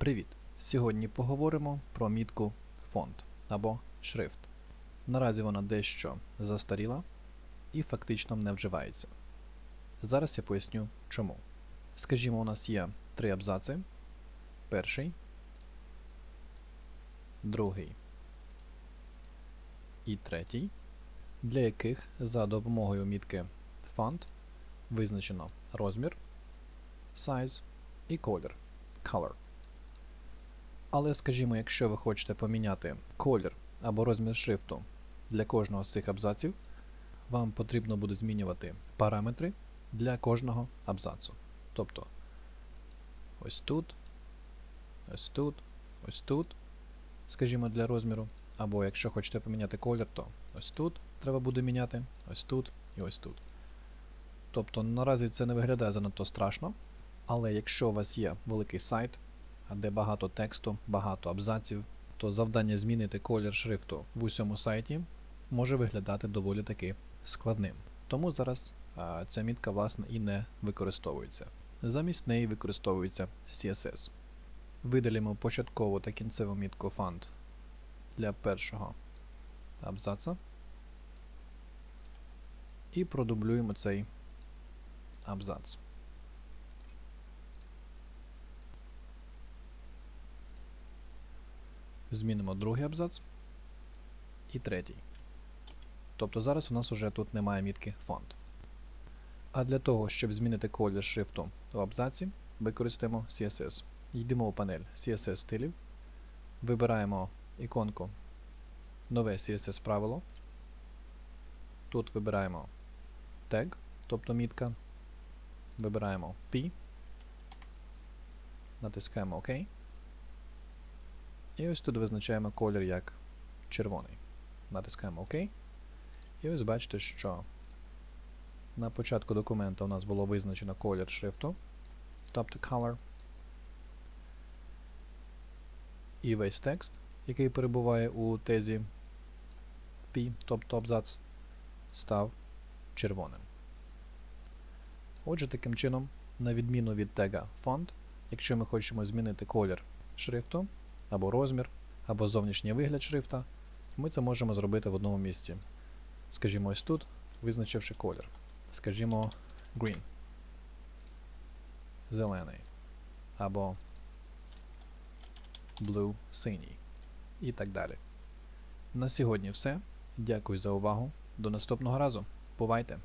Привіт! Сьогодні поговоримо про мітку фонд або шрифт. Наразі вона дещо застаріла і фактично не вживається. Зараз я поясню чому. Скажімо, у нас є три абзаци: перший, другий і третій, для яких за допомогою мітки font визначено розмір, size і колір color. Але скажімо, якщо ви хочете поміняти колір або розмір шрифту для кожного з цих абзаців, вам потрібно буде змінювати параметри для кожного абзацу. Тобто ось тут, ось тут, ось тут, скажімо, для розміру. Або якщо хочете поміняти колір, то ось тут треба буде міняти, ось тут і ось тут. Тобто наразі це не виглядає занадто страшно, але якщо у вас є великий сайт, де багато тексту, багато абзаців, то завдання змінити колір шрифту в усьому сайті може виглядати доволі таки складним. Тому зараз а, ця мітка власне і не використовується. Замість неї використовується CSS. Видалимо початкову та кінцеву мітку font для першого абзаца і продублюємо цей абзац. Змінимо другий абзац і третій. Тобто зараз у нас вже тут немає мітки фонд. А для того, щоб змінити колір шрифту в абзаці, використаємо CSS. Йдемо у панель CSS стилів, вибираємо іконку Нове CSS правило. Тут вибираємо тег, тобто мітка. Вибираємо P, натискаємо ОК. І ось тут визначаємо колір як червоний. Натискаємо ОК. І ось бачите, що на початку документа у нас було визначено колір шрифту, тобто color. І весь текст, який перебуває у тезі P, тобто абзац, став червоним. Отже, таким чином, на відміну від тега font, якщо ми хочемо змінити колір шрифту, або розмір, або зовнішній вигляд шрифта, ми це можемо зробити в одному місці. Скажімо, ось тут, визначивши колір. Скажімо, green. Зелений. Або blue синій. І так далі. На сьогодні все. Дякую за увагу. До наступного разу. Бувайте!